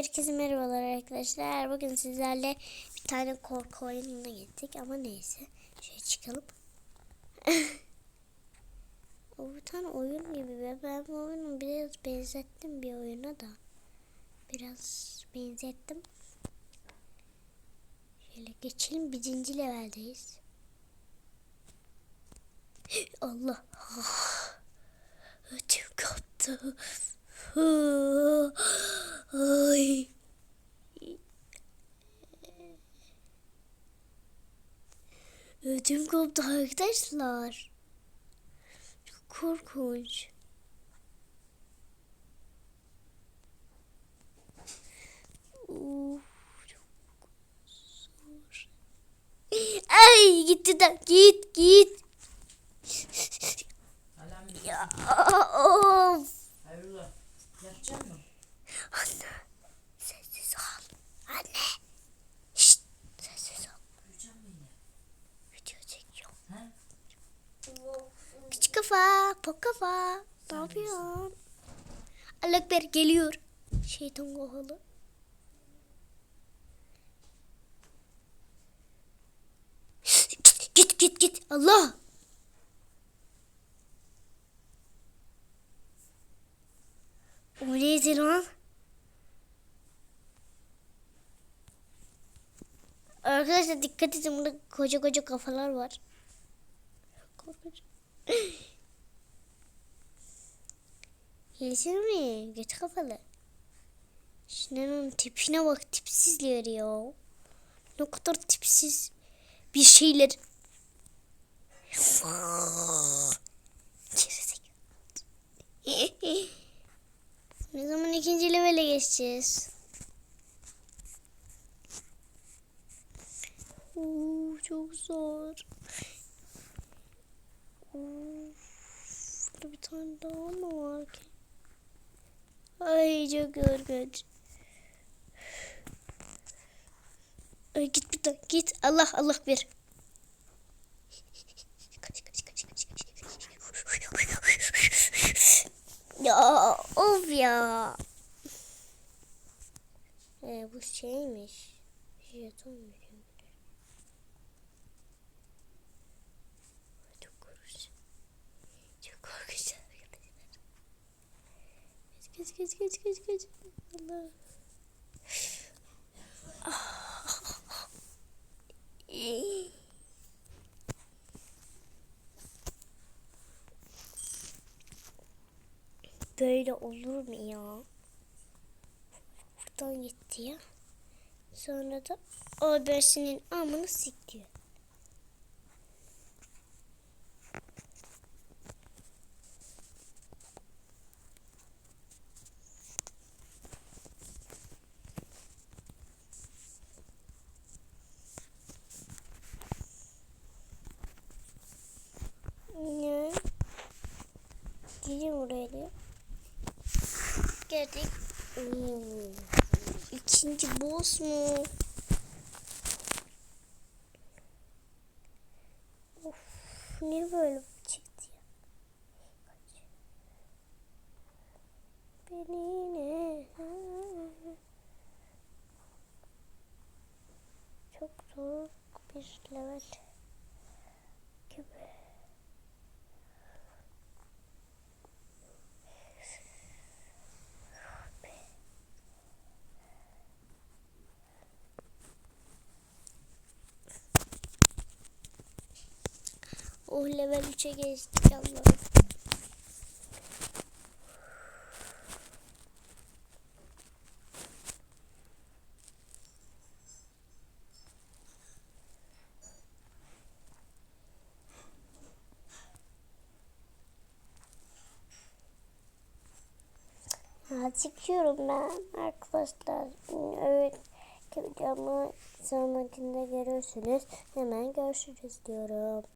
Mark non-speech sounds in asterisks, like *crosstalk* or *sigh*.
Herkese merhabalar arkadaşlar. Bugün sizlerle bir tane korku oyununa gittik ama neyse. Şöyle çıkalım. *laughs* o bir tane oyun gibi ve ben bu oyunu biraz benzettim bir oyuna da. Biraz benzettim. Şöyle geçelim. Birinci leveldeyiz. *gasps* Allah. *gasps* Ödüm koptu. *gasps* Ay. Ödüm koptu arkadaşlar. Çok korkunç. Uf, çok zor. Ay gitti de git git. Ya of. hayrola yatacak mı? Anne Küçük kafa, pok kafa. Ne yapıyorsun? Allah Ekber geliyor. Şeytan kohalı. Git git git git. Allah. O neydi lan? Arkadaşlar dikkat edin burada koca koca kafalar var. Korkunç. Yesene mi? Göt kafalı. Şunun tipine bak tipsizler ya. Ne kadar tipsiz bir şeyler. *laughs* Ne zaman ikinci levele geçeceğiz? Oo, çok zor. Of, burada bir tane daha mı var ki? Ay çok korkunç. Ay git buradan git. Allah Allah bir. Kaç. Ya of ya. Ee, bu şeymiş. Jeton. Çok korkunç. Çok korkunç arkadaşlar. Geç geç geç geç. Allah. Böyle olur mu ya? Buradan gitti ya. Sonra da o bersinin amını sikti. Ne? Gidin oraya diyor. Geldik. Oo. İkinci boss mu? Of, ne böyle çıktı ya? Beni ne? Çok zor bir level gibi. Oh level 3'e geçtik Allah'ım. Çıkıyorum ben arkadaşlar. Evet. Videomu sonrakinde görürsünüz. Hemen görüşürüz diyorum.